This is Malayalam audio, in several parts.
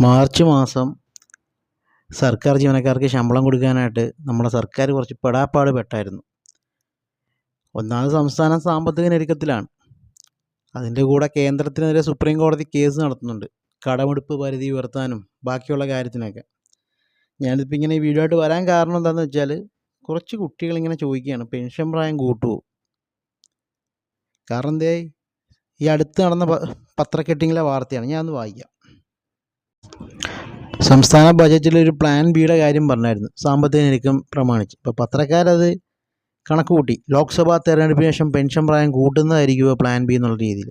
മാർച്ച് മാസം സർക്കാർ ജീവനക്കാർക്ക് ശമ്പളം കൊടുക്കാനായിട്ട് നമ്മുടെ സർക്കാർ കുറച്ച് പെടാപ്പാട് പെട്ടായിരുന്നു. ഒന്നാമത് സംസ്ഥാനം സാമ്പത്തിക ഞെരുക്കത്തിലാണ്. അതിന്റെ കൂടെ കേന്ദ്രത്തിനെതിരെ സുപ്രീം കോടതി കേസ് നടത്തുന്നുണ്ട്. കടമെടുപ്പ് പരിധി ഉയർത്താനും ബാക്കിയുള്ള കാര്യത്തിനൊക്കെ. ഞാനിപ്പോൾ ഇങ്ങനെ ഈ വീഡിയോ ആയിട്ട് വരാൻ കാരണം എന്താണെന്ന് വെച്ചാൽ കുറച്ച് കുട്ടികൾ ഇങ്ങനെ ചോദിക്കുകയാണ്. പെൻഷൻ പ്രായം കൂട്ടുമോ കാരണം എന്തേ? ഈ അടുത്ത് നടന്ന പത്രക്കെട്ടിങ്ങിലെ വാർത്തയാണ്. ഞാൻ ഒന്ന് വായിക്കാം. സംസ്ഥാന ബജറ്റിൽ ഒരു പ്ലാൻ ബിയുടെ കാര്യം പറഞ്ഞായിരുന്നു. സാമ്പത്തിക ഞെരുക്കം പ്രമാണിച്ച്. ഇപ്പോൾ പത്രക്കാരത് കണക്ക് കൂട്ടി. ലോക്സഭാ തെരഞ്ഞെടുപ്പിന് ശേഷം പെൻഷൻ പ്രായം കൂട്ടുന്നതായിരിക്കുമോ പ്ലാൻ ബി എന്നുള്ള രീതിയിൽ.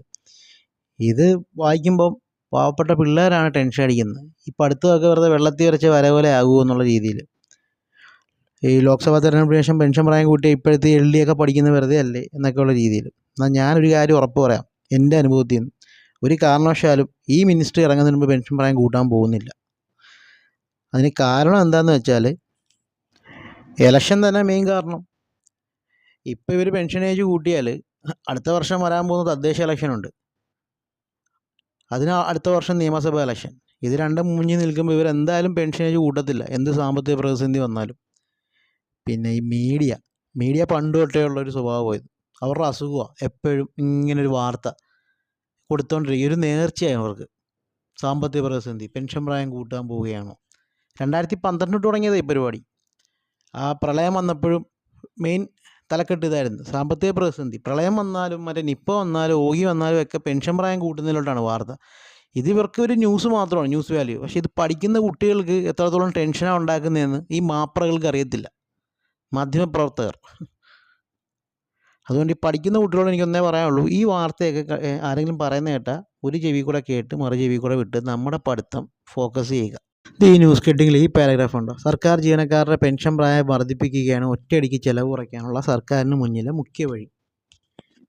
ഇത് വായിക്കുമ്പം പാവപ്പെട്ട പിള്ളേരാണ് ടെൻഷൻ അടിക്കുന്നത്. ഈ അടുത്തതൊക്കെ വെറുതെ വെള്ളത്തിൽ വരച്ച വര പോലെ ആകുമോ എന്നുള്ള രീതിയിൽ. ഈ ലോക്സഭാ തെരഞ്ഞെടുപ്പിന് ശേഷം പെൻഷൻ പ്രായം കൂട്ടി ഇപ്പോഴത്തെ എൽ ഡി ഒക്കെ പഠിക്കുന്നത് വെറുതെ അല്ലേ എന്നൊക്കെയുള്ള രീതിയിൽ. എന്നാൽ ഞാനൊരു കാര്യം ഉറപ്പ് പറയാം. എന്റെ അനുഭവത്തിൽ നിന്ന് ഒരു കാരണവശാലും ഈ മിനിസ്റ്റർ ഇറങ്ങുന്നതിന് മുമ്പ് പെൻഷൻ പ്രായം കൂട്ടാൻ പോകുന്നില്ല. അതിന് കാരണം എന്താണെന്ന് വെച്ചാൽ ഇലക്ഷൻ തന്നെ മെയിൻ കാരണം. ഇപ്പോൾ ഇവർ പെൻഷൻ ഏജ് കൂട്ടിയാൽ അടുത്ത വർഷം വരാൻ പോകുന്ന തദ്ദേശ ഇലക്ഷനുണ്ട് അതിന് അടുത്ത വർഷം നിയമസഭാ ഇലക്ഷൻ ഇത് രണ്ടും മുന്നിൽ നിൽക്കുമ്പോൾ ഇവരെന്തായാലും പെൻഷൻ ഏജ് കൂട്ടത്തില്ല. എന്ത് സാമ്പത്തിക പ്രതിസന്ധി വന്നാലും. പിന്നെ ഈ മീഡിയ മീഡിയ പണ്ട് തൊട്ടേ ഉള്ളൊരു സ്വഭാവമായത് അവരുടെ അസുഖമാണ് എപ്പോഴും ഇങ്ങനൊരു വാർത്ത. കൊടുത്തോണ്ടിരിക്കും ഒരു നേർച്ചയായി അവർക്ക്. സാമ്പത്തിക പ്രതിസന്ധി പെൻഷൻ പ്രായം കൂട്ടാൻ പോവുകയാണോ? രണ്ടായിരത്തി പന്ത്രണ്ട് തുടങ്ങിയതാണ് ഈ പരിപാടി. ആ പ്രളയം വന്നപ്പോഴും മെയിൻ തലക്കെട്ട് ഇതായിരുന്നു. സാമ്പത്തിക പ്രതിസന്ധി. പ്രളയം വന്നാലും മറ്റേ നിപ്പ വന്നാലും ഓഗി വന്നാലും ഒക്കെ പെൻഷൻ പ്രായം കൂട്ടുന്നതിലോട്ടാണ് വാർത്ത. ഇത് ഇവർക്ക് ഒരു ന്യൂസ് മാത്രമാണ് ന്യൂസ് വാല്യൂ പക്ഷേ ഇത് പഠിക്കുന്ന കുട്ടികൾക്ക് എത്രത്തോളം ടെൻഷനാണ് ഉണ്ടാക്കുന്നതെന്ന് ഈ മാപ്രകൾക്ക് അറിയത്തില്ല. മാധ്യമപ്രവർത്തകർ. അതുകൊണ്ട് ഈ പഠിക്കുന്ന കുട്ടികളോട് എനിക്കൊന്നേ പറയാനുള്ളൂ ഈ വാർത്തയൊക്കെ ആരെങ്കിലും പറയുന്ന കേട്ടാൽ ഒരു ചെവി കൂടെ കേട്ട് മറു ചെവി കൂടെ വിട്ട് നമ്മുടെ പഠിത്തം ഫോക്കസ് ചെയ്യുക. ഈ ന്യൂസ് കെട്ടിങ്ങിൽ ഈ പാരഗ്രാഫ് ഉണ്ടോ? സർക്കാർ ജീവനക്കാരുടെ പെൻഷൻ പ്രായം വർദ്ധിപ്പിക്കുകയാണ് ഒറ്റയടിക്ക് ചിലവ് കുറയ്ക്കാനുള്ള സർക്കാരിന് മുന്നിലെ മുഖ്യ വഴി.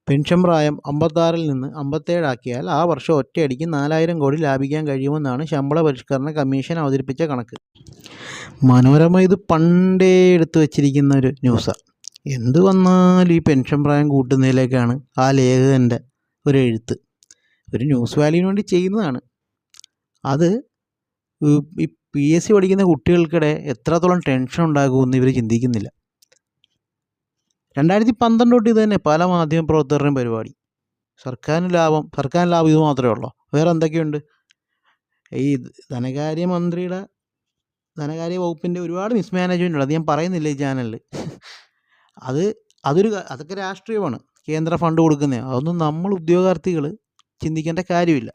പെൻഷൻ പ്രായം അമ്പത്താറിൽ നിന്ന് അമ്പത്തേഴാക്കിയാൽ ആ വർഷം ഒറ്റയടിക്ക് നാലായിരം കോടി ലാഭിക്കാൻ കഴിയുമെന്നാണ് ശമ്പള പരിഷ്കരണ കമ്മീഷൻ അവതരിപ്പിച്ച കണക്ക്. മനോരമ ഇത് പണ്ടേ എടുത്തു വച്ചിരിക്കുന്ന ഒരു ന്യൂസാണ് എന്ത് വന്നാലും ഈ പെൻഷൻ പ്രായം കൂട്ടുന്നതിലേക്കാണ് ആ ലേഖകന്റെ ഒരു എഴുത്ത്. ഒരു ന്യൂസ് വാല്യൂവിന് വേണ്ടി ചെയ്യുന്നതാണ്. അത് ഈ- പി എസ് സി പഠിക്കുന്ന കുട്ടികൾക്കിടെ എത്രത്തോളം ടെൻഷൻ ഉണ്ടാകുമെന്ന് ഇവർ ചിന്തിക്കുന്നില്ല. രണ്ടായിരത്തി പന്ത്രണ്ട് തൊട്ട് ഇത് തന്നെ പല മാധ്യമ പ്രവർത്തകരുടെയും പരിപാടി. സർക്കാരിന് ലാഭം സർക്കാരിന് ലാഭം ഇത് മാത്രമേ ഉള്ളൂ. വേറെ എന്തൊക്കെയുണ്ട്? ഈ ധനകാര്യ മന്ത്രിയുടെ ധനകാര്യ വകുപ്പിന്റെ ഒരുപാട് മിസ്മാനേജ്മെന്റ് ഉണ്ട്. അത് ഞാൻ പറയുന്നില്ല ഈ ചാനലിൽ അത് അതൊരു അതൊക്കെ രാഷ്ട്രീയമാണ്. കേന്ദ്ര ഫണ്ട് കൊടുക്കുന്നത് അതൊന്നും നമ്മൾ ഉദ്യോഗാർത്ഥികൾ ചിന്തിക്കേണ്ട കാര്യമില്ല.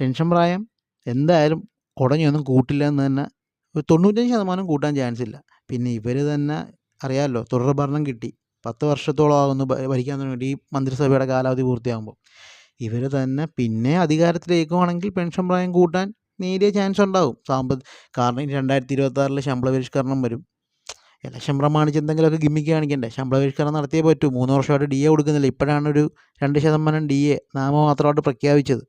പെൻഷൻ പ്രായം എന്തായാലും കുടഞ്ഞൊന്നും കൂട്ടില്ല എന്ന് തന്നെ ഒരു തൊണ്ണൂറ്റഞ്ച് ശതമാനം കൂട്ടാൻ ചാൻസ് ഇല്ല. പിന്നെ ഇവർ തന്നെ അറിയാമല്ലോ തുടർ ഭരണം കിട്ടി. പത്ത് വർഷത്തോളം ആകുന്നു ഭരിക്കാൻ തുടങ്ങിയിട്ട് ഈ മന്ത്രിസഭയുടെ കാലാവധി പൂർത്തിയാകുമ്പോൾ. ഇവർ തന്നെ പിന്നെ അധികാരത്തിലേക്കുവാണെങ്കിൽ പെൻഷൻ പ്രായം കൂട്ടാൻ നേരിയ ചാൻസ് ഉണ്ടാകും. സാമ്പത്തിക കാരണം രണ്ടായിരത്തി ഇരുപത്തി ആറിൽ ശമ്പള പരിഷ്കരണം വരും. ഇലക്ഷൻ പ്രമാണിച്ച് എന്തെങ്കിലുമൊക്കെ ഗിമ്മിക്ക് കാണിക്കണ്ടേ? ശമ്പള പരിഷ്കരണം നടത്തിയേ പറ്റൂ. മൂന്ന് വർഷമായിട്ട് ഡി എ കൊടുക്കുന്നില്ല. ഇപ്പോഴാണ് ഒരു രണ്ട് ശതമാനം ഡി എ നാമമാത്രമായിട്ട് പ്രഖ്യാപിച്ചത്.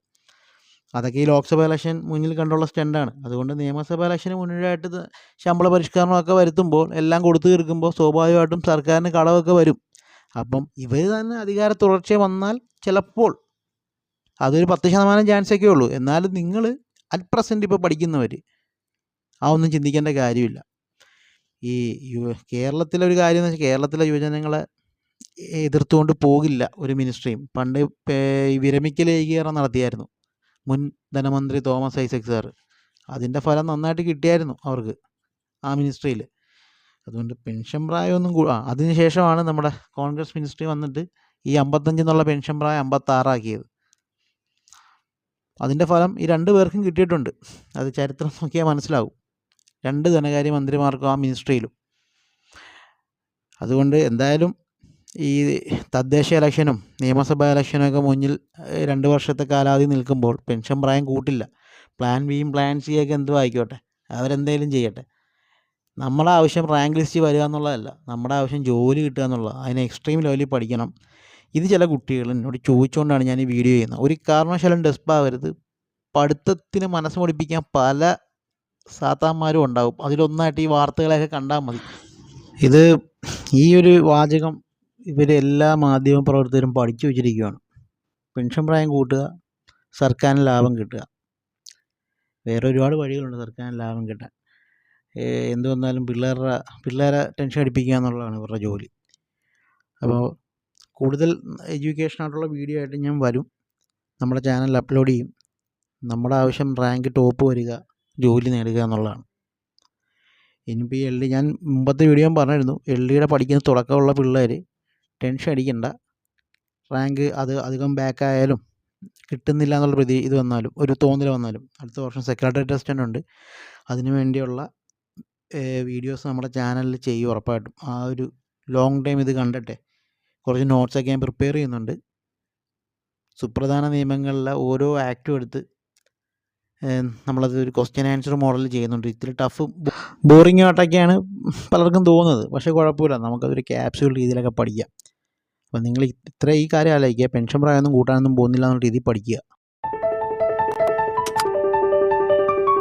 അതൊക്കെ ഈ ലോക്സഭ ഇലക്ഷൻ മുന്നിൽ കണ്ടുള്ള സ്റ്റണ്ടാണ്. അതുകൊണ്ട് നിയമസഭ ഇലക്ഷന് മുന്നിലായിട്ട് ശമ്പള പരിഷ്കരണമൊക്കെ വരുത്തുമ്പോൾ എല്ലാം കൊടുത്തു തീർക്കുമ്പോൾ സ്വാഭാവികമായിട്ടും സർക്കാരിന് കളവൊക്കെ വരും. അപ്പം ഇവർ തന്നെ അധികാര തുടർച്ച വന്നാൽ ചിലപ്പോൾ അതൊരു പത്ത് ശതമാനം ചാൻസൊക്കെ ഉള്ളൂ. എന്നാലും നിങ്ങൾ അറ്റ് പ്രസന്റ് ഇപ്പോൾ പഠിക്കുന്നവർ ആ ഒന്നും ചിന്തിക്കേണ്ട കാര്യമില്ല. ഈ യു കേരളത്തിലെ ഒരു കാര്യം എന്ന് വെച്ചാൽ കേരളത്തിലെ യുവജനങ്ങളെ എതിർത്തുകൊണ്ട് പോകില്ല ഒരു മിനിസ്ട്രിയും. പണ്ട് വിരമിക്കൽ ഏകീകരണം നടത്തിയായിരുന്നു. മുൻ ധനമന്ത്രി തോമസ് ഐസക് സാർ. അതിന്റെ ഫലം നന്നായിട്ട് കിട്ടിയായിരുന്നു അവർക്ക് ആ മിനിസ്ട്രിയിൽ. അതുകൊണ്ട് പെൻഷൻ പ്രായമൊന്നും ആ അതിന് ശേഷമാണ് നമ്മുടെ കോൺഗ്രസ് മിനിസ്ട്രി വന്നിട്ട് ഈ അമ്പത്തഞ്ച് എന്നുള്ള പെൻഷൻ പ്രായം അമ്പത്താറാക്കിയത് അതിന്റെ ഫലം ഈ രണ്ട് പേർക്കും കിട്ടിയിട്ടുണ്ട്. അത് ചരിത്രം നോക്കിയാൽ മനസ്സിലാവും രണ്ട് ധനകാര്യ മന്ത്രിമാർക്കും ആ മിനിസ്ട്രിയിലും. അതുകൊണ്ട് എന്തായാലും ഈ തദ്ദേശ ഇലക്ഷനും നിയമസഭാ ഇലക്ഷനും ഒക്കെ മുന്നിൽ രണ്ട് വർഷത്തെ കാലാവധി നിൽക്കുമ്പോൾ പെൻഷൻ പ്രായം കൂട്ടില്ല. പ്ലാൻ ബിയും പ്ലാൻ സി ഒക്കെ എന്തും ആയിക്കോട്ടെ. അവരെന്തെങ്കിലും ചെയ്യട്ടെ. നമ്മുടെ ആവശ്യം റാങ്ക് ലിസ്റ്റ് വരിക എന്നുള്ളതല്ല. നമ്മുടെ ആവശ്യം ജോലി കിട്ടുക എന്നുള്ളത്. അതിന് എക്സ്ട്രീം ലെവലിൽ പഠിക്കണം. ഇത് ചില കുട്ടികൾ എന്നോട് ചോദിച്ചുകൊണ്ടാണ് ഞാൻ ഈ വീഡിയോ ചെയ്യുന്നത്. ഒരു കാരണവശാലും ഡെസ്പാവരുത്. പഠിത്തത്തിന് മനസ്സ് പഠിപ്പിക്കാൻ പല സാത്താന്മാരും ഉണ്ടാകും അതിലൊന്നായിട്ട് ഈ വാർത്തകളെയൊക്കെ കണ്ടാൽ മതി. ഇത് ഈ ഒരു വാചകം ഇവർ എല്ലാ മാധ്യമ പ്രവർത്തകരും പഠിച്ചു വെച്ചിരിക്കുകയാണ് പെൻഷൻ പ്രായം കൂട്ടുക സർക്കാരിന് ലാഭം കിട്ടുക. വേറെ ഒരുപാട് വഴികളുണ്ട് സർക്കാരിന് ലാഭം കിട്ടാൻ. എന്ത് വന്നാലും പിള്ളേരുടെ പിള്ളേരെ ടെൻഷൻ അടിപ്പിക്കുക എന്നുള്ളതാണ് ഇവരുടെ ജോലി. അപ്പോൾ കൂടുതൽ എഡ്യൂക്കേഷൻ ആയിട്ടുള്ള വീഡിയോ ആയിട്ട് ഞാൻ വരും. നമ്മുടെ ചാനൽ അപ്ലോഡ് ചെയ്യും. നമ്മുടെ ആവശ്യം റാങ്ക് ടോപ്പ് വരിക. ജോലി നേടുക എന്നുള്ളതാണ്. ഇനിയിപ്പോൾ ഈ എൽ ഡി ഞാൻ മുമ്പത്തെ വീഡിയോ പറഞ്ഞിരുന്നു എൽ ഡിയുടെ പഠിക്കുന്ന തുടക്കമുള്ള പിള്ളേർ ടെൻഷൻ അടിക്കണ്ട. റാങ്ക് അത് അധികം ബാക്ക് ആയാലും കിട്ടുന്നില്ല എന്നുള്ള പ്രതി ഇത് വന്നാലും ഒരു തോന്നൽ വന്നാലും അടുത്ത വർഷം സെക്രട്ടറി ടെസ്റ്റ് ഉണ്ട്. അതിന് വേണ്ടിയുള്ള വീഡിയോസ് നമ്മുടെ ചാനലിൽ ചെയ്യും ഉറപ്പായിട്ടും. ആ ഒരു ലോങ് ടൈം ഇത് കണ്ടിട്ടെ കുറച്ച് നോട്ട്സൊക്കെ ഞാൻ പ്രിപ്പയർ ചെയ്യുന്നുണ്ട്. സുപ്രധാന നിയമങ്ങളിലെ ഓരോ ആക്റ്റും എടുത്ത് നമ്മളത് ഒരു ക്വസ്റ്റ്യൻ ആൻസർ മോഡൽ ചെയ്യുന്നുണ്ട്. ഇത്തിരി ടഫ് ബോറിംഗ് ആയിട്ടൊക്കെയാണ് പലർക്കും തോന്നുന്നത്. പക്ഷേ കുഴപ്പമില്ല. നമുക്കതൊരു ക്യാപ്സ്യൂൾ രീതിയിലൊക്കെ പഠിക്കാം. അപ്പോൾ നിങ്ങൾ ഇത്ര ഈ കാര്യം ആലോചിക്കുക. പെൻഷൻ പ്രായമൊന്നും കൂട്ടാനൊന്നും പോകുന്നില്ല എന്നുള്ള രീതിയിൽ പഠിക്കുക.